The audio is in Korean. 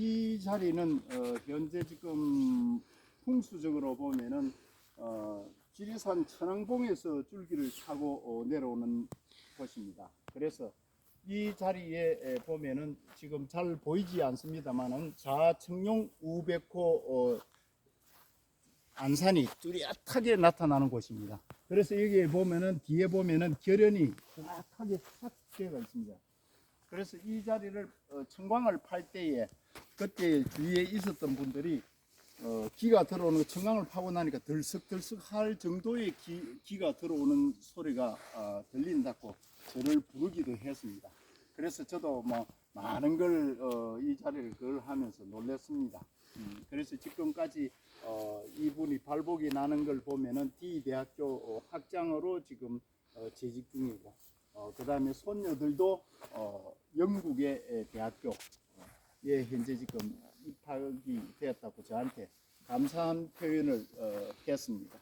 이 자리는 어, 현재 지금 풍수적으로 보면은 어, 지리산 천왕봉에서 줄기를 타고 어, 내려오는 곳입니다. 그래서 이 자리에 에, 보면은 지금 잘 보이지 않습니다만은 좌청룡 우백호 어, 안산이 뚜렷하게 나타나는 곳입니다. 그래서 여기에 보면은 뒤에 보면은 결연이 정확하게 삭제가 있습니다. 그래서 이 자리를 어, 청광을 팔 때에 그때 주위에 있었던 분들이 어, 기가 들어오는 청광을 파고 나니까 들썩들썩 할 정도의 기, 기가 들어오는 소리가 어, 들린다고 저를 부르기도 했습니다. 그래서 저도 뭐 많은 걸 어, 이 자리를 그걸 하면서 놀랐습니다. 음, 그래서 지금까지 어, 이분이 발복이 나는 걸 보면은 D 대학교 어, 학장으로 지금 어, 재직 중이고 어, 그 다음에 손녀들도 어, 영국의 에, 대학교 예 현재 지금 입학이 되었다고 저한테 감사한 표현을 어, 했습니다.